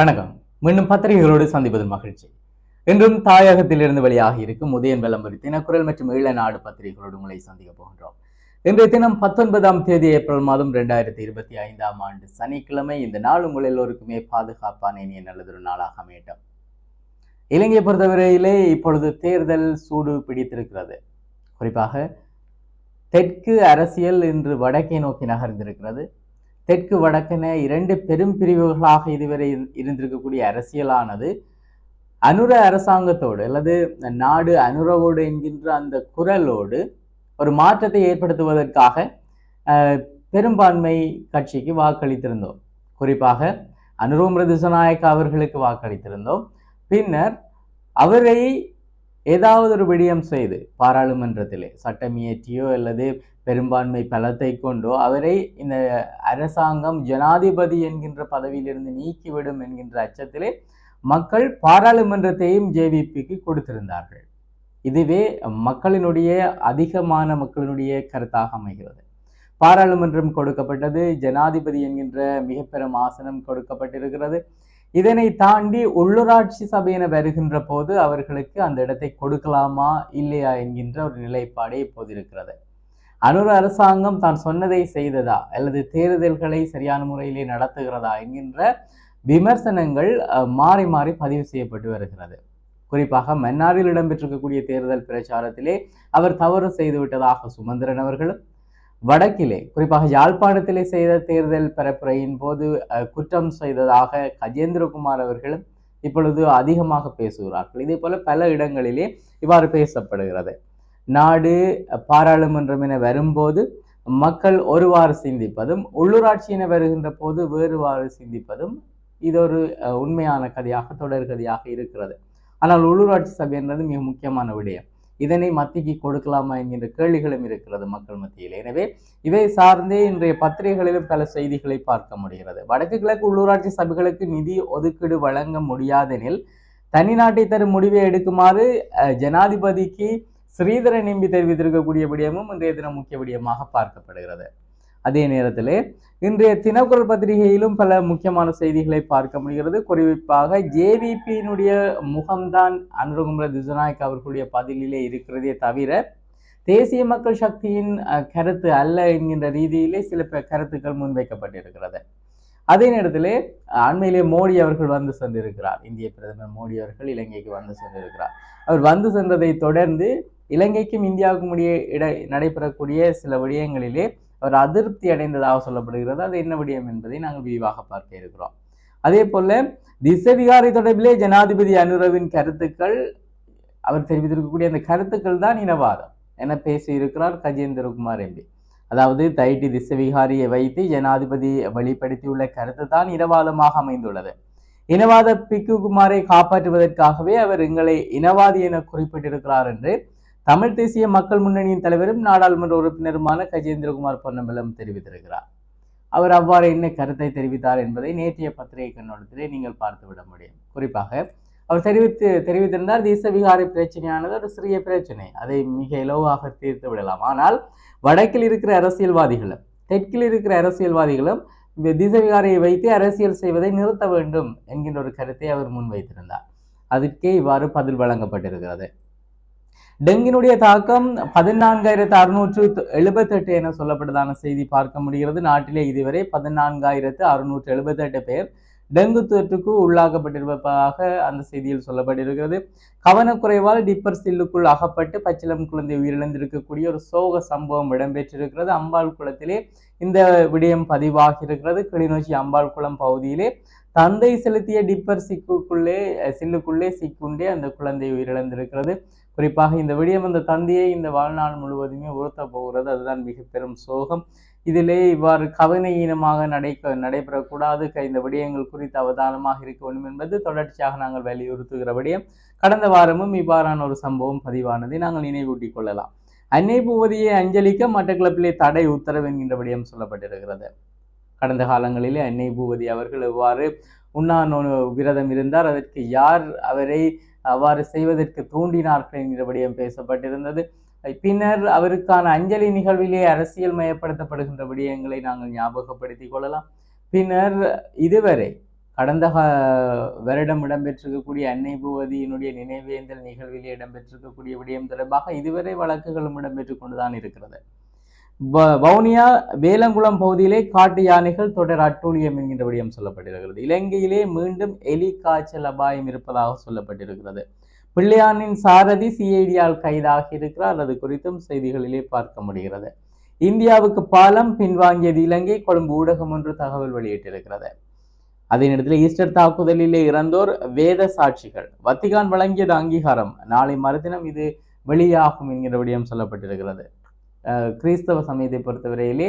வணக்கம். மீண்டும் பத்திரிகைகளோடு சந்திப்பது மகிழ்ச்சி. இன்றும் தாயகத்திலிருந்து வெளியாக இருக்கும் உதயன் விளம்பரி தினக்குரல் மற்றும் ஈழ நாடு பத்திரிகைகளோடு உங்களை சந்திக்க போகின்றோம். இன்றைய தினம் பத்தொன்பதாம் தேதி ஏப்ரல் மாதம் ரெண்டாயிரத்தி இருபத்தி ஐந்தாம் ஆண்டு சனிக்கிழமை. இந்த நாள் உங்கள் எல்லோருக்குமே பாதுகாப்பான இனிய நல்லதொரு நாளாக அமையட்டும். இலங்கையை பொறுத்தவரையிலே இப்பொழுது தேர்தல் சூடு பிடித்திருக்கிறது. குறிப்பாக தெற்கு அரசியல் இன்று வடக்கை நோக்கி நகர்ந்திருக்கிறது. தெற்கு வடக்கென இரண்டு பெரும் பிரிவுகளாக இதுவரை இருந்திருக்கக்கூடிய அரசியலானது அனுர அரசாங்கத்தோடு அல்லது நாடு அனுரவோடு என்கின்ற அந்த குரலோடு ஒரு மாற்றத்தை ஏற்படுத்துவதற்காக அஹ், பெரும்பான்மை கட்சிக்கு வாக்களித்திருந்தோம். குறிப்பாக அனுரோம் திசநாயக்க அவர்களுக்கு வாக்களித்திருந்தோம். பின்னர் அவரை ஏதாவது ஒரு விடயம் செய்து பாராளுமன்றத்திலே சட்டம் இயற்றியோ அல்லது பெரும்பான்மை பலத்தை கொண்டோ அவரை இந்த அரசாங்கம் ஜனாதிபதி என்கின்ற பதவியிலிருந்து நீக்கிவிடும் என்கின்ற அச்சத்திலே மக்கள் பாராளுமன்றத்தையும் ஜேவிபிக்கு கொடுத்திருந்தார்கள். இதுவே மக்களினுடைய அதிகமான மக்களினுடைய கருத்தாக அமைகிறது. பாராளுமன்றம் கொடுக்கப்பட்டது ஜனாதிபதி என்கின்ற மிக பெரும் ஆசனம் கொடுக்கப்பட்டிருக்கிறது. இதனை தாண்டி உள்ளூராட்சி சபையின வருகின்ற போது அவர்களுக்கு அந்த இடத்தை கொடுக்கலாமா இல்லையா என்கின்ற ஒரு நிலைப்பாடே இப்போது இருக்கிறது. அனுர அரசாங்கம் தான் சொன்னதை செய்ததா? அல்லது தேர்தல்களை சரியான முறையிலே நடத்துகிறதா? என்கின்ற விமர்சனங்கள் மாறி மாறி பதிவு செய்யப்பட்டு வருகிறது. குறிப்பாக மன்னாரில் இடம்பெற்றிருக்கக்கூடிய தேர்தல் பிரச்சாரத்திலே அவர் தவறு செய்துவிட்டதாக சுமந்திரன் அவர்களும் வடக்கிலே குறிப்பாக யாழ்ப்பாணத்திலே செய்த தேர்தல் பரப்புரையின் போது அஹ், குற்றம் செய்ததாக கஜேந்திரகுமார் அவர்களும் இப்பொழுது அதிகமாக பேசுகிறார்கள். இதே போல பல இடங்களிலே இவ்வாறு பேசப்படுகிறது. நாடு பாராளுமன்றம் என வரும்போது மக்கள் ஒருவாறு சிந்திப்பதும் உள்ளூராட்சி என வருகின்ற போது வேறுவாறு சிந்திப்பதும் இது ஒரு உண்மையான கதையாக தொடர் கதையாக இருக்கிறது. ஆனால் உள்ளூராட்சி சபை என்பது மிக முக்கியமான விடயம். இதனை மத்திக்கு கொடுக்கலாமா என்கின்ற கேள்விகளும் இருக்கிறது மக்கள் மத்தியில். எனவே இவை சார்ந்தே இன்றைய பத்திரிகைகளிலும் பல செய்திகளை பார்க்க முடிகிறது. வடக்கு கிழக்கு உள்ளூராட்சி சபைகளுக்கு நிதி ஒதுக்கீடு வழங்க முடியாதெனில் தனி நாட்டை தரும் முடிவை எடுக்குமாறு ஜனாதிபதிக்கு ஸ்ரீதரன் நம்பி தெரிவித்திருக்கக்கூடிய விடயமும் இன்றைய தினம் முக்கிய விடயமாக பார்க்கப்படுகிறது. அதே நேரத்திலே இன்றைய தினக்குரல் பத்திரிகையிலும் பல முக்கியமான செய்திகளை பார்க்க முடிகிறது. குறிப்பாக ஜேவிபியினுடைய முகம்தான் அனுரகுமர திசுநாயக் அவர்களுடைய பதிலிலே இருக்கிறதே தவிர தேசிய மக்கள் சக்தியின் கருத்து அல்ல என்கின்ற ரீதியிலே சில கருத்துக்கள் முன்வைக்கப்பட்டிருக்கிறது. அதே நேரத்திலே அண்மையிலே மோடி அவர்கள் வந்து சென்றிருக்கிறார். இந்திய பிரதமர் மோடி அவர்கள் இலங்கைக்கு வந்து சென்றிருக்கிறார். அவர் வந்து சென்றதை தொடர்ந்து இலங்கைக்கும் இந்தியாவுக்கும் இடையே இட நடைபெறக்கூடிய சில விடயங்களிலே அவர் அதிருப்தி அடைந்ததாக சொல்லப்படுகிறது. அது என்ன விடயம் என்பதை நாங்கள் விரிவாக பார்க்க இருக்கிறோம். அதே போல திசவிகாரி தொடர்பிலே ஜனாதிபதி அனுரவின் கருத்துக்கள் அவர் தெரிவித்திருக்கக்கூடிய அந்த கருத்துக்கள் தான் இனவாதம் என பேசியிருக்கிறார் கஜேந்திரகுமார் எம்பி. அதாவது தைட்டி திசவிகாரியை வைத்து ஜனாதிபதி வெளிப்படுத்தியுள்ள கருத்து தான் இனவாதமாக அமைந்துள்ளது. இனவாத பிக்கு குமாரை காப்பாற்றுவதற்காகவே அவர் எங்களை இனவாதி என குறிப்பிட்டிருக்கிறார் என்று தமிழ் தேசிய மக்கள் முன்னணியின் தலைவரும் நாடாளுமன்ற உறுப்பினருமான கஜேந்திரகுமார் பொன்னம்பலம் தெரிவித்திருக்கிறார். அவர் அவ்வாறு என்ன கருத்தை தெரிவித்தார் என்பதை நேற்றைய பத்திரிகை கண்ணோட்டத்திலே நீங்கள் பார்த்து விட முடியும். குறிப்பாக அவர் தெரிவித்து தெரிவித்திருந்தார் தேசவிகாரி பிரச்சனையானது ஒரு சிறிய பிரச்சனை. அதை மிக இலவாக தீர்த்து விடலாம். ஆனால் வடக்கில் இருக்கிற அரசியல்வாதிகளும் தெற்கில் இருக்கிற அரசியல்வாதிகளும் இந்த திசவிகாரியை வைத்து அரசியல் செய்வதை நிறுத்த வேண்டும் என்கின்ற ஒரு கருத்தை அவர் முன்வைத்திருந்தார். அதற்கே இவ்வாறு பதில் வழங்கப்பட்டிருக்கிறது. டெங்கினுடைய தாக்கம் பதினான்காயிரத்து அறுநூற்று எழுபத்தெட்டு என சொல்லப்பட்டதான செய்தி பார்க்க முடிகிறது. நாட்டிலே இதுவரை பதினான்காயிரத்து அறுநூற்று எழுபத்தெட்டு பேர் டெங்கு தொற்றுக்கு உள்ளாக்கப்பட்டிருப்பதாக அந்த செய்தியில் சொல்லப்பட்டிருக்கிறது. கவனக்குறைவால் டிப்பர் சில்லுக்குள் அகப்பட்டு பச்சிலம் குழந்தை உயிரிழந்திருக்கக்கூடிய ஒரு சோக சம்பவம் இடம்பெற்றிருக்கிறது. அம்பாள் குளத்திலே இந்த விடயம் பதிவாகி இருக்கிறது கிளிநொச்சி அம்பாள் குளம் பகுதியிலே தந்தை செலுத்திய டிப்பர் சிக்குக்குள்ளே சில்லுக்குள்ளே சிக்குண்டே அந்த குழந்தை உயிரிழந்திருக்கிறது. குறிப்பாக இந்த விடயம் அந்த தந்தையை இந்த வாழ்நாள் முழுவதுமே உறுத்த போகிறது. அதுதான் மிக பெரும் சோகம். இதிலே இவ்வாறு கவனையீனமாக நடை நடைபெறக்கூடாது. க- இந்த விடயங்கள் குறித்து அவதானமாக இருக்க வேண்டும் என்பது தொடர்ச்சியாக நாங்கள் வலியுறுத்துகிற விடயம். கடந்த வாரமும் இவ்வாறான ஒரு சம்பவம் பதிவானதை. நாங்கள் நினைவூட்டிக் கொள்ளலாம். அன்னை பூவதியை அஞ்சலிக்க மட்டக்களப்பிலே தடை உத்தரவு என்கின்ற விடயம் சொல்லப்பட்டிருக்கிறது. கடந்த காலங்களிலே அன்னை பூவதி அவர்கள் எவ்வாறு உண்ணா விரதம் இருந்தார் அதற்கு யார் அவரை அவ்வாறு செய்வதற்கு தூண்டினார்கள் என்கிற விடயம் பேசப்பட்டிருந்தது. பின்னர் அவருக்கான அஞ்சலி நிகழ்விலே அரசியல் மயப்படுத்தப்படுகின்ற விடயங்களை நாங்கள் ஞாபகப்படுத்திக் கொள்ளலாம். பின்னர் இதுவரை கடந்த கா- வருடம் இடம்பெற்றிருக்கக்கூடிய அன்னை பூவதியினுடைய நினைவேந்தல் நிகழ்விலே இடம்பெற்றிருக்கக்கூடிய விடயம் தொடர்பாக இதுவரை வழக்குகளும் இடம்பெற்று கொண்டுதான் இருக்கிறது. வவுனியா வேலங்குளம் பகுதியிலே காட்டு யானைகள் தொடர் அட்டூழியம் என்கின்ற விடயம் சொல்லப்பட்டிருக்கிறது. இலங்கையிலே மீண்டும் எலி காய்ச்சல் அபாயம் இருப்பதாக சொல்லப்பட்டிருக்கிறது. பிள்ளையானின் சாரதி சிஐடியால் கைதாகி இருக்கிறார். அது குறித்தும் செய்திகளிலே பார்க்க முடிகிறது. இந்தியாவுக்கு பாலம் பின்வாங்கியது இலங்கை. கொழும்பு ஊடகம் ஒன்று தகவல் வெளியிட்டிருக்கிறது. அதே நேரத்தில் ஈஸ்டர் தாக்குதலிலே இறந்தோர் வேத சாட்சிகள். வத்திகான் வழங்கியது அங்கீகாரம். நாளை மறுதினம் இது வெளியாகும் என்கிற விடயம் சொல்லப்பட்டிருக்கிறது. கிறிஸ்தவ சமயத்தை பொறுத்தவரையிலே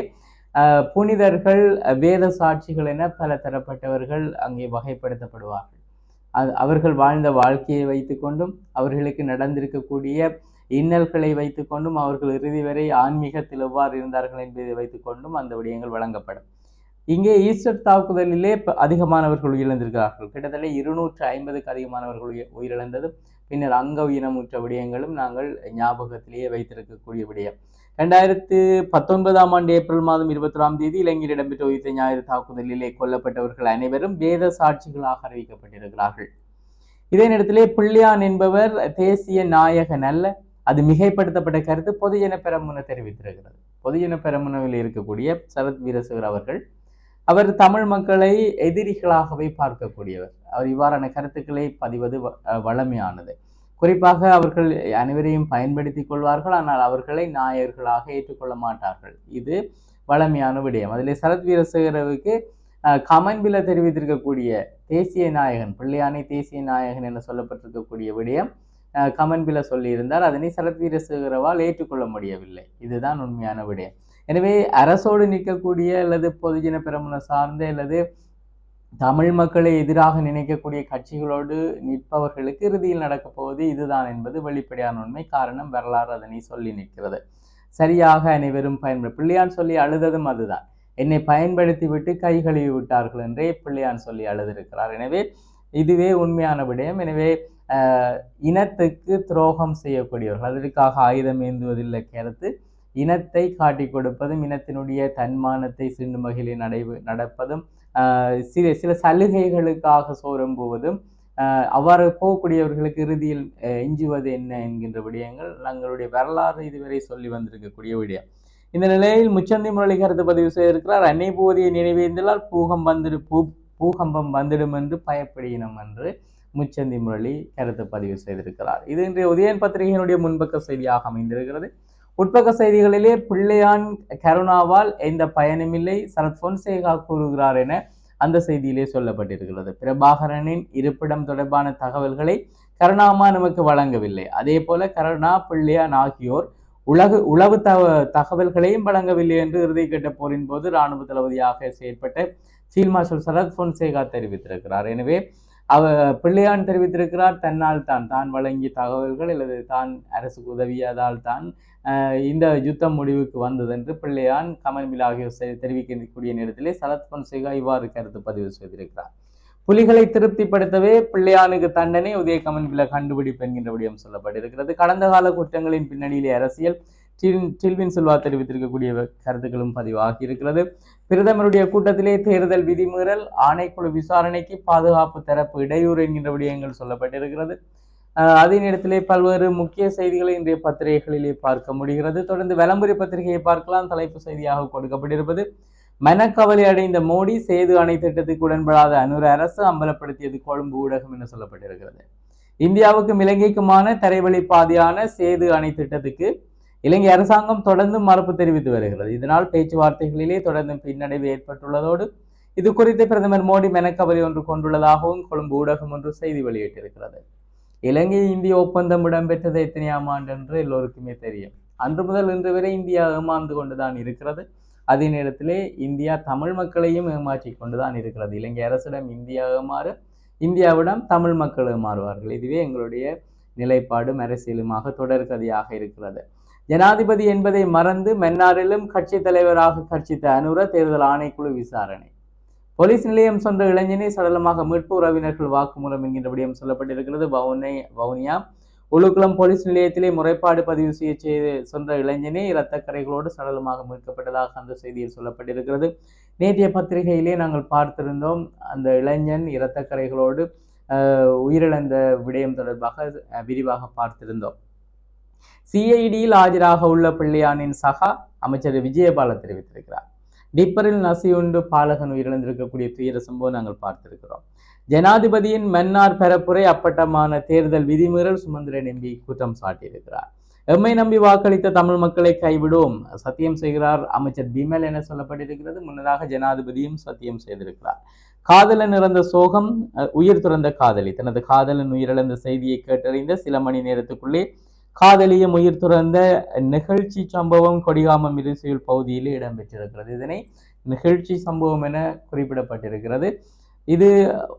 புனிதர்கள் வேத சாட்சிகள் என பல தரப்பட்டவர்கள் அங்கே வகைப்படுத்தப்படுவார்கள். அது அவர்கள் வாழ்ந்த வாழ்க்கையை வைத்துக்கொண்டும் அவர்களுக்கு நடந்திருக்கக்கூடிய இன்னல்களை வைத்துக்கொண்டும் அவர்கள் இறுதி வரை ஆன்மீகத்தில் எவ்வாறு இருந்தார்கள் என்பதை வைத்துக்கொண்டும் அந்த விடயங்கள் வழங்கப்படும். இங்கே ஈஸ்டர் தாக்குதலிலே அதிகமானவர்கள் உயிரிழந்திருக்கிறார்கள். கிட்டத்தட்ட இருநூற்று ஐம்பதுக்கு அதிகமானவர்கள் உயிர் உயிரிழந்ததும் பின்னர் அங்க உயினமுற்ற விடயங்களும் நாங்கள் ஞாபகத்திலேயே வைத்திருக்கக்கூடிய விடயம். ரெண்டாயிரத்து பத்தொன்பதாம் ஆண்டு ஏப்ரல் மாதம் இருபத்தொராம் தேதி இலங்கையில் இடம்பெற்ற உயிர்த்த ஞாயிறு தாக்குதலிலே கொல்லப்பட்டவர்கள் அனைவரும் வேத சாட்சிகளாக அறிவிக்கப்பட்டிருக்கிறார்கள். இதே நேரத்திலே பிள்ளையான் என்பவர் தேசிய நாயகன் அல்ல. அது மிகைப்படுத்தப்பட்ட கருத்து பொதுஜன பெரமுன தெரிவித்திருக்கிறது. பொதுஜன பெரமுனவில் இருக்கக்கூடிய சரத் வீரசுகர் அவர்கள் அவர் தமிழ் மக்களை எதிரிகளாகவே பார்க்கக்கூடியவர். அவர் இவ்வாறான கருத்துக்களை பதிவது வ- குறிப்பாக அவர்கள் அனைவரையும் பயன்படுத்திக் கொள்வார்கள் ஆனால் அவர்களை நாயகர்களாக ஏற்றுக்கொள்ள மாட்டார்கள். இது வழமையான விடயம். அதில் சரத் வீரசேகரவுக்கு கமன்பில தெரிவித்திருக்கக்கூடிய தேசிய நாயகன் பிள்ளையானை தேசிய நாயகன் என சொல்லப்பட்டிருக்கக்கூடிய விடயம் கமன்பில சொல்லியிருந்தார். அதனை சரத் வீரசேகரவால் ஏற்றுக்கொள்ள முடியவில்லை. இதுதான் உண்மையான விடயம். எனவே அரசோடு நிற்கக்கூடிய அல்லது பொதுஜன பெரமுன சார்ந்த அல்லது தமிழ் மக்களை எதிராக நினைக்கக்கூடிய கட்சிகளோடு நிற்பவர்களுக்கு இறுதியில் நடக்கப் போவது இதுதான் என்பது வெளிப்படையான உண்மை. காரணம் வரலாறு அதனை சொல்லி நிற்கிறது. சரியாக அனைவரும் பயன்படு பிள்ளையான் சொல்லி அழுததும் அதுதான். என்னை பயன்படுத்தி விட்டு கை கழுவி விட்டார்கள் என்றே பிள்ளையான் சொல்லி அழுதிருக்கிறார். எனவே இதுவே உண்மையான விடயம். எனவே இனத்துக்கு துரோகம் செய்யக்கூடியவர்கள் அதற்காக ஆயுதம் ஏந்துவதில்லை கருத்து. இனத்தை காட்டி கொடுப்பதும் இனத்தினுடைய தன்மானத்தை சிண்டும் வகையில் நடைவு நடப்பதும் சில சில சலுகைகளுக்காக சோரம் போவதும் அவ்வாறு போகக்கூடியவர்களுக்கு இறுதியில் எஞ்சுவது என்ன என்கின்ற விடயங்கள் தங்களுடைய வரலாறு இதுவரை சொல்லி வந்திருக்கக்கூடிய விடயம். இந்த நிலையில் முச்சந்தி முரளி கருத்து பதிவு செய்திருக்கிறார். அன்னை போதிய நினைவேந்தால் பூகம் வந்துடு பூ பூகம்பம் வந்துடும் என்று பயப்படுகினோம் என்று முச்சந்தி முரளி கருத்து பதிவு செய்திருக்கிறார். இது இன்றைய உதயன் பத்திரிகையினுடைய முன்பக்க செய்தியாக அமைந்திருக்கிறது. உட்பக்க செய்திகளிலே பிள்ளையான் கருணாவால் எந்த பயனுமில்லை சரத் பொன்சேகா கூறுகிறார் என அந்த செய்தியிலே சொல்லப்பட்டிருக்கிறது. பிரபாகரனின் இருப்பிடம் தொடர்பான தகவல்களை கருணாமா நமக்கு வழங்கவில்லை. அதே போல கருணா பிள்ளையான் ஆகியோர் உலகு உளவு த தகவல்களையும் வழங்கவில்லை என்று இறுதி கேட்ட போரின் போது இராணுவ தளபதியாக செயற்பட்ட ஃபீல்ட் மார்ஷல் சரத் பொன்சேகா தெரிவித்திருக்கிறார். எனவே அவ பிள்ளையான் தெரிவித்திருக்கிறார் தன்னால் தான். தான் வழங்கிய தகவல்கள் அல்லது தான் அரசுக்கு உதவியதால் தான் இந்த யுத்தம் முடிவுக்கு வந்தது என்று பிள்ளையான் கமன்மில் ஆகியோர் தெரிவிக்கக்கூடிய நேரத்திலே சரத் பொன்சேகா இவ்வாறு கருத்து பதிவு செய்திருக்கிறார். புலிகளை திருப்திப்படுத்தவே பிள்ளையானுக்கு தண்டனை உதய கமன்பில கண்டுபிடிப்பு என்கின்ற விடயம் சொல்லப்பட்டிருக்கிறது. கடந்த கால குற்றங்களின் பின்னணியிலே அரசியல் டில்வின் சில்வா தெரிவித்திருக்கக்கூடிய கருத்துக்களும் பதிவாகி இருக்கிறது. பிரதமருடைய கூட்டத்திலே தேர்தல் விதிமீறல் ஆணைக்குழு விசாரணைக்கு பாதுகாப்பு தரப்பு இடையூறு என்கின்ற விடயங்கள் சொல்லப்பட்டிருக்கிறது. அதே நேரத்திலே பல்வேறு முக்கிய செய்திகளை இன்றைய பத்திரிகைகளிலே பார்க்க முடிகிறது. தொடர்ந்து விளம்பரி பத்திரிகையை பார்க்கலாம். தலைப்பு செய்தியாக கொடுக்கப்பட்டிருப்பது மனக்கவலை அடைந்த மோடி சேது அணை திட்டத்துக்கு உடன்படாத அனுர அரசு அம்பலப்படுத்தியது கொழும்பு ஊடகம் என சொல்லப்பட்டிருக்கிறது. இந்தியாவுக்கும் இலங்கைக்குமான தரைவழி பாதையான சேது அணை திட்டத்துக்கு இலங்கை அரசாங்கம் தொடர்ந்து மறுப்பு தெரிவித்து வருகிறது. இதனால் பேச்சுவார்த்தைகளிலே தொடர்ந்து பின்னடைவு ஏற்பட்டுள்ளதோடு இது குறித்து பிரதமர் மோடி மெனக்கவலை ஒன்று கொண்டுள்ளதாகவும் கொழும்பு ஊடகம் ஒன்று செய்தி வெளியிட்டிருக்கிறது. இலங்கை இந்திய ஒப்பந்தம் இடம்பெற்றது எத்தனையாம் ஆண்டு என்று எல்லோருக்குமே தெரியும். அன்று முதல் இன்று வரை இந்தியா ஏமாந்து கொண்டுதான் இருக்கிறது. அதே நேரத்திலே இந்தியா தமிழ் மக்களையும் ஏமாற்றி கொண்டுதான் இருக்கிறது. இலங்கை அரசிடம் இந்தியா ஏமாறு இந்தியாவிடம் தமிழ் மக்கள் ஏமாறுவார்கள். இதுவே எங்களுடைய நிலைப்பாடும் அரசியலுமாக தொடர்கதையாக இருக்கிறது. ஜனாதிபதி என்பதை மறந்து மன்னாரிலும் கட்சி தலைவராக கட்சித்த அனுர தேர்தல் ஆணைக்குழு விசாரணை. போலீஸ் நிலையம் சென்ற இளைஞனை சடலமாக மீட்பு உறவினர்கள் வாக்குமூலம் என்கின்ற விடயம் சொல்லப்பட்டிருக்கிறது. வவுனை வவுனியா. உளுக்குளம் போலீஸ் நிலையத்திலே முறைப்பாடு பதிவு செய்ய செய்து சென்ற இளைஞனே இரத்தக்கரைகளோடு சடலமாக மீட்கப்பட்டதாக அந்த செய்தியில் சொல்லப்பட்டிருக்கிறது. நேற்றைய பத்திரிகையிலே நாங்கள் பார்த்திருந்தோம். அந்த இளைஞன் இரத்தக்கரைகளோடு உயிரிழந்த விடயம் தொடர்பாக அஹ், விரிவாக பார்த்திருந்தோம். சிஐடியில் ஆஜராக உள்ள பிள்ளையானின் சகா அமைச்சர் விஜயபால தெரிவித்திருக்கிறார். டிப்பரில் நசியுண்டு பாலகன் உயிரிழந்திருக்கக்கூடிய துயர சம்பவம் நாங்கள் பார்த்திருக்கிறோம். ஜனாதிபதியின் மன்னார் பரப்புரை அப்பட்டமான தேர்தல் விதிமீறல் சுமந்திரன் எம்பி குற்றம் சாட்டியிருக்கிறார். எம்மை நம்பி வாக்களித்த தமிழ் மக்களை கைவிடுவோம் சத்தியம் செய்கிறார் அமைச்சர் பிமல் என சொல்லப்பட்டிருக்கிறது. முன்னதாக ஜனாதிபதியும் சத்தியம் செய்திருக்கிறார். காதலன் இறந்த சோகம் அஹ், உயிர் துறந்த காதலி. தனது காதலன் உயிரிழந்த செய்தியை கேட்டறிந்த சில மணி நேரத்துக்குள்ளே காதலிய உயிர் துறந்த நிகழ்ச்சி சம்பவம் கொடிகாமம் இருசியல் பகுதியில் இடம்பெற்றிருக்கிறது. இதனை நிகழ்ச்சி சம்பவம் என குறிப்பிடப்பட்டிருக்கிறது. இது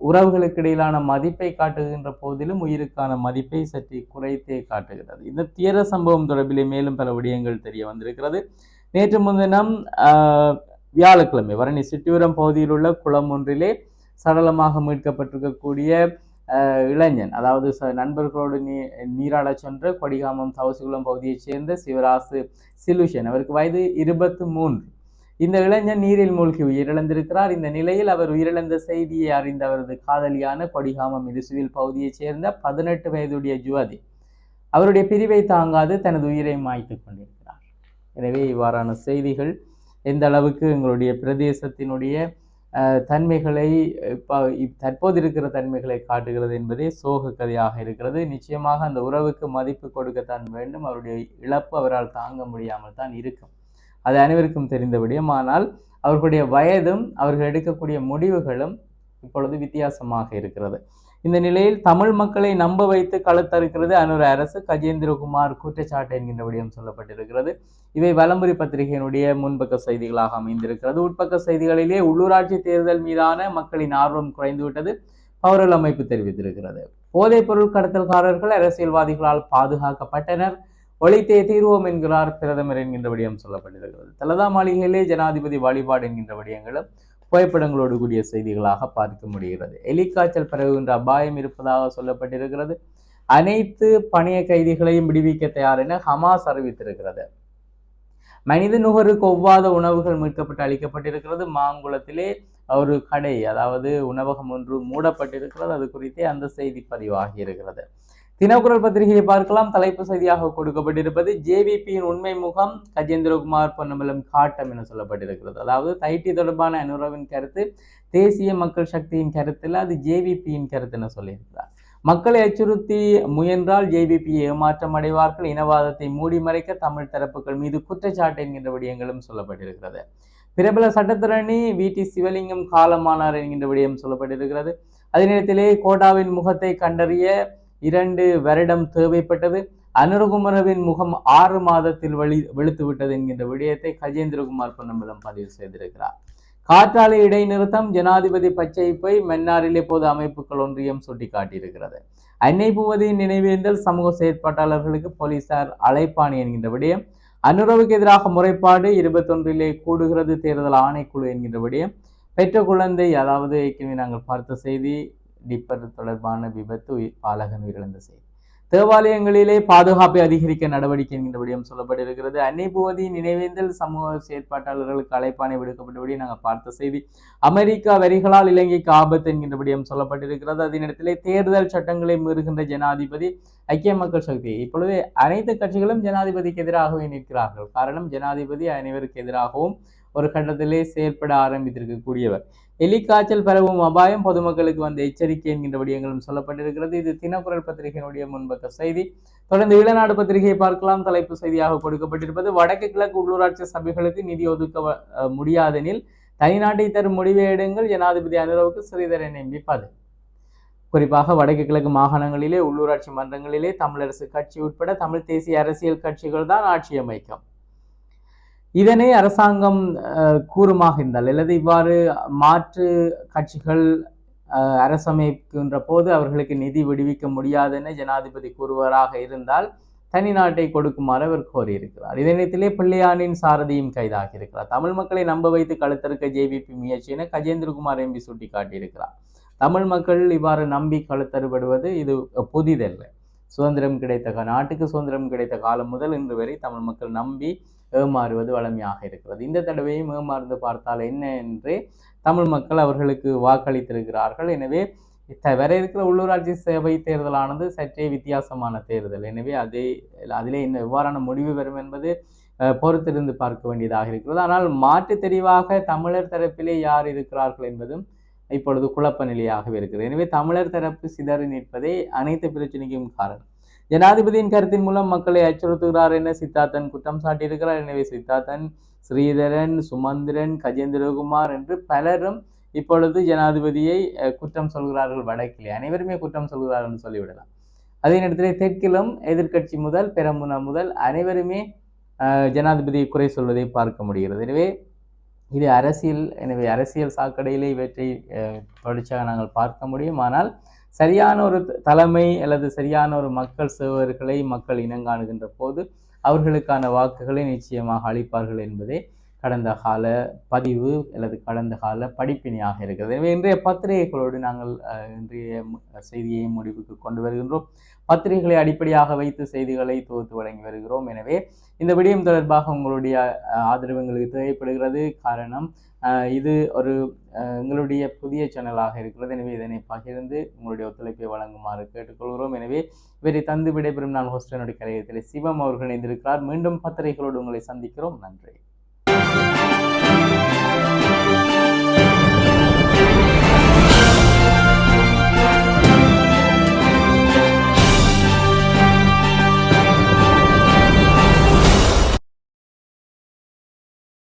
உறவுகளுக்கு இடையிலான மதிப்பை காட்டுகின்ற போதிலும் உயிருக்கான மதிப்பை சற்று குறைத்தே காட்டுகிறது. இந்த தீர சம்பவம் தொடர்பிலே மேலும் பல விடயங்கள் தெரிய வந்திருக்கிறது. நேற்று முன்தினம் வியாழக்கிழமை வரணி சிட்டியூரம் பகுதியில் உள்ள குளம் ஒன்றிலே சடலமாக மீட்கப்பட்டிருக்கக்கூடிய இளைஞன். அதாவது ச- நண்பர்களோடு நீ நீராடச் சென்ற கொடிகாமம் தவசுகுளம் பகுதியைச் சேர்ந்த சிவராசு சிலுஷன் அவருக்கு வயது இருபத்து மூன்று. இந்த இளைஞன் நீரில் மூழ்கி உயிரிழந்திருக்கிறார். இந்த நிலையில் அவர் உயிரிழந்த செய்தியை அறிந்த அவரது காதலியான கொடிகாமம் இருசுவில் பகுதியைச் சேர்ந்த பதினெட்டு வயதுடைய ஜுவதி அவருடைய பிரிவை தாங்காது தனது உயிரை மாய்த்து கொண்டிருக்கிறார். எனவே இவ்வாறான செய்திகள் எந்த அளவுக்கு எங்களுடைய பிரதேசத்தினுடைய தன்மைகளை இப்போ தற்போது இருக்கிற தன்மைகளை காட்டுகிறது என்பதே சோக கதையாக இருக்கிறது. நிச்சயமாக அந்த உறவுக்கு மதிப்பு கொடுக்கத்தான் வேண்டும். அவருடைய இழப்பு அவரால் தாங்க முடியாமல் தான் இருக்கும். அது அனைவருக்கும் தெரிந்த விடயம். ஆனால் அவர்களுடைய வயதும் அவர்கள் எடுக்கக்கூடிய முடிவுகளும் இப்பொழுது வித்தியாசமாக இருக்கிறது. இந்த நிலையில் தமிழ் மக்களை நம்ப வைத்து களத்தறுக்கிறது அனுர அரசு. கஜேந்திரகுமார் குற்றச்சாட்டு என்கின்ற விடயம் சொல்லப்பட்டிருக்கிறது. இவை வலம்புரி பத்திரிகையினுடைய முன்பக்க செய்திகளாக அமைந்திருக்கிறது. உட்பக்க செய்திகளிலே உள்ளூராட்சி தேர்தல் மீதான மக்களின் ஆர்வம் குறைந்துவிட்டது. பௌரல் அமைப்பு தெரிவித்திருக்கிறது. போதைப் பொருள் கடத்தல்காரர்கள் அரசியல்வாதிகளால் பாதுகாக்கப்பட்டனர். ஒழித்தே தீர்வோம் என்கிறார் பிரதமர் என்கின்ற விடயம் சொல்லப்பட்டிருக்கிறது. தலதா மாளிகையிலே ஜனாதிபதி வழிபாடு என்கின்ற விடயங்களும் புகைப்படங்களோடு கூடிய செய்திகளாக பார்க்க முடிகிறது. எலிக்காய்ச்சல் பரவுகின்ற அபாயம் இருப்பதாக சொல்லப்பட்டிருக்கிறது. அனைத்து பணிய கைதிகளையும் விடுவிக்க தயார் என ஹமாஸ் அறிவித்திருக்கிறது. மனித நுகருக்கு ஒவ்வாத உணவுகள் மீட்கப்பட்டு அளிக்கப்பட்டிருக்கிறது. மாங்குளத்திலே ஒரு கடை அதாவது உணவகம் ஒன்று மூடப்பட்டிருக்கிறது. அது குறித்தே அந்த செய்தி பதிவாகி இருக்கிறது. தினக்குரல் பத்திரிகையை பார்க்கலாம். தலைப்பு செய்தியாக கொடுக்கப்பட்டிருப்பது ஜேவிபியின் உண்மை முகம் கஜேந்திரகுமார் பொன்னம்பலம் காட்டம் என சொல்லப்பட்டிருக்கிறது. அதாவது தைட்டி தொடர்பான அனுரவின் கருத்து தேசிய மக்கள் சக்தியின் கருத்தில் அது ஜேவிபியின் கருத்து என சொல்லியிருக்கிறார். மக்களை அச்சுறுத்தி முயன்றால் ஜேவிபி ஏமாற்றம் அடைவார்கள். இனவாதத்தை மூடி மறைக்க தமிழ் தரப்புகள் மீது குற்றச்சாட்டு என்கின்ற விடயங்களும் சொல்லப்பட்டிருக்கிறது. பிரபல சட்டத்திரணி வி. டி. சிவலிங்கம் காலமானார் என்கின்ற விடயம் சொல்லப்பட்டிருக்கிறது. அதே நேரத்திலே கோட்டாவின் முகத்தை கண்டறிய இரண்டு வருடம் தேவைப்பட்டது. அனுரகுமரவின் முகம் ஆறு மாதத்தில் வெளி வெளுத்து விட்டது என்கின்ற விடயத்தை கஜேந்திரகுமார் பொன்னம்பலம் பதிவு செய்திருக்கிறார். காற்றாலை இடைநிறுத்தம் ஜனாதிபதி பச்சைப்பை மன்னாரிலே பொது அமைப்புகள் ஒன்றியம் சுட்டிக்காட்டியிருக்கிறது. அன்னை பூவதியின் நினைவேந்தல் சமூக செயற்பாட்டாளர்களுக்கு போலீசார் அழைப்பாணி என்கின்ற விடயம். அனுரவுக்கு எதிராக முறைப்பாடு இருபத்தொன்றிலே கூடுகிறது தேர்தல் ஆணைக்குழு என்கின்ற விடயம். பெற்ற குழந்தை அதாவது ஏற்கனவே நாங்கள் பார்த்த செய்தி டிப்பர் தொடர்பான விபத்து பாலகன் உயிரிழந்த செய்தி. தேவாலயங்களிலே பாதுகாப்பை அதிகரிக்க நடவடிக்கை என்கின்ற விடயம் சொல்லப்பட்டிருக்கிறது. அன்னைபூவதி நினைவேந்தல் சமூக செயற்பாட்டாளர்களுக்கு அழைப்பானை விடுக்கப்பட்டபடி நாங்கள் பார்த்த செய்தி. அமெரிக்கா வரிகளால் இலங்கைக்கு ஆபத்து என்கின்ற விடயம் சொல்லப்பட்டிருக்கிறது. அதே தேர்தல் சட்டங்களை மீறுகின்ற ஜனாதிபதி ஐக்கிய மக்கள் சக்தி இப்பொழுது அனைத்து கட்சிகளும் ஜனாதிபதிக்கு எதிராகவே நிற்கிறார்கள். காரணம் ஜனாதிபதி அனைவருக்கு எதிராகவும் ஒரு கட்டத்திலே செயற்பட ஆரம்பித்திருக்கக்கூடியவர். எலிக்காய்ச்சல் பரவும் அபாயம் பொதுமக்களுக்கு வந்த எச்சரிக்கை என்கின்ற விடயங்களும் சொல்லப்பட்டிருக்கிறது. இது தினக்குரல் பத்திரிகையினுடைய முன்பக்க செய்தி. தொடர்ந்து ஈழநாடு பத்திரிகையை பார்க்கலாம். தலைப்பு செய்தியாக கொடுக்கப்பட்டிருப்பது வடக்கு கிழக்கு உள்ளூராட்சி சபைகளுக்கு நிதி ஒதுக்க முடியாதெனில் தனிநாட்டை தரும் முடிவை எடுங்கள். ஜனாதிபதி அனுரவுக்கு ஸ்ரீதரன் நியமிப்பது குறிப்பாக வடக்கு கிழக்கு மாகாணங்களிலே உள்ளூராட்சி மன்றங்களிலே தமிழரசு கட்சி உட்பட தமிழ் தேசிய அரசியல் கட்சிகள் தான் ஆட்சி அமைக்கும். இதனை அரசாங்கம் அஹ், கூறுமாக இருந்தால் அல்லது இவ்வாறு மாற்று கட்சிகள் அஹ், அரசமைக்கின்ற போது அவர்களுக்கு நிதி விடுவிக்க முடியாதென ஜனாதிபதி கூறுவராக இருந்தால் தனி நாட்டை கொடுக்குமாறு அவர் கோரியிருக்கிறார். இதே நேரத்திலே பிள்ளையானின் சாரதியும் கைதாகி இருக்கிறார். தமிழ் மக்களை நம்ப வைத்து கழுத்தறுக்க ஜேவிபி முயற்சியின கஜேந்திரகுமார் எம்பி சுட்டிக்காட்டியிருக்கிறார். தமிழ் மக்கள் இவ்வாறு நம்பி கழுத்தறுபடுவது இது புதிதல்ல. சுதந்திரம் கிடைத்த நாட்டுக்கு சுதந்திரம் கிடைத்த காலம் முதல் இன்று வரை தமிழ் மக்கள் நம்பி ஏமாறுவது வளமையாக இருக்கிறது. இந்த தடவையும் ஏமாறுந்து பார்த்தால் என்ன என்று தமிழ் மக்கள் அவர்களுக்கு வாக்களித்திருக்கிறார்கள். எனவே த- வர இருக்கிற உள்ளூராட்சி சேவை தேர்தலானது சற்றே வித்தியாசமான தேர்தல். எனவே அதே அதிலே என்ன எவ்வாறான முடிவு வரும் என்பது பொறுத்திருந்து பார்க்க வேண்டியதாக இருக்கிறது. ஆனால் மாற்று தெரிவாக தமிழர் தரப்பிலே யார் இருக்கிறார்கள் என்பதும் இப்பொழுது குழப்ப நிலையாகவே இருக்கிறது. எனவே தமிழர் தரப்பு சிதறி நிற்பதே அனைத்து பிரச்சனைக்கும் காரணம். ஜனாதிபதியின் கருத்தின் மூலம் மக்களை அச்சுறுத்துகிறார் என சித்தார்த்தன் குற்றம் சாட்டியிருக்கிறார். எனவே சித்தார்த்தன் ஸ்ரீதரன் சுமந்திரன் கஜேந்திரகுமார் என்று பலரும் இப்பொழுது ஜனாதிபதியை குற்றம் சொல்கிறார்கள் வடக்கிலே. அனைவருமே குற்றம் சொல்கிறார்கள் என்று சொல்லிவிடலாம். அதே நேரத்தில் தெற்கிலும் எதிர்க்கட்சி முதல் பெரம்புனா முதல் அனைவருமே ஜனாதிபதியை குறை சொல்வதை பார்க்க முடிகிறது. எனவே இது அரசியல். எனவே அரசியல் சாக்கடையிலே இவற்றை அஹ், தொடர்ச்சியாக நாங்கள் பார்க்க முடியும். ஆனால் சரியான ஒரு தலைமை அல்லது சரியான ஒரு மக்கள் சேவர்களை மக்கள் இனங்காணுகின்ற போது அவர்களுக்கான வாக்குகளை நிச்சயமாக அளிப்பார்கள் என்பதே கடந்த கால பதிவு அல்லது கடந்த கால படிப்பினையாக இருக்கிறது. எனவே இன்றைய பத்திரிகைகளோடு நாங்கள் இன்றைய செய்தியை முடிவுக்கு கொண்டு வருகின்றோம். பத்திரிகைகளை அடிப்படையாக வைத்து செய்திகளை தொகுத்து வழங்கி வருகிறோம். எனவே இந்த விடயம் தொடர்பாக உங்களுடைய ஆதரவு எங்களுக்கு தேவைப்படுகிறது. காரணம் இது ஒரு எங்களுடைய புதிய சேனலாக இருக்கிறது. எனவே இதனை பகிர்ந்து உங்களுடைய ஒத்துழைப்பை வழங்குமாறு கேட்டுக்கொள்கிறோம். எனவே இவரை தந்து விடைபெறும் நான் ஹோஸ்டனுடைய கலையத்தில் சிவம் அவர்கள் இணைந்திருக்கிறார். மீண்டும் பத்திரிகைகளோடு உங்களை சந்திக்கிறோம். நன்றி.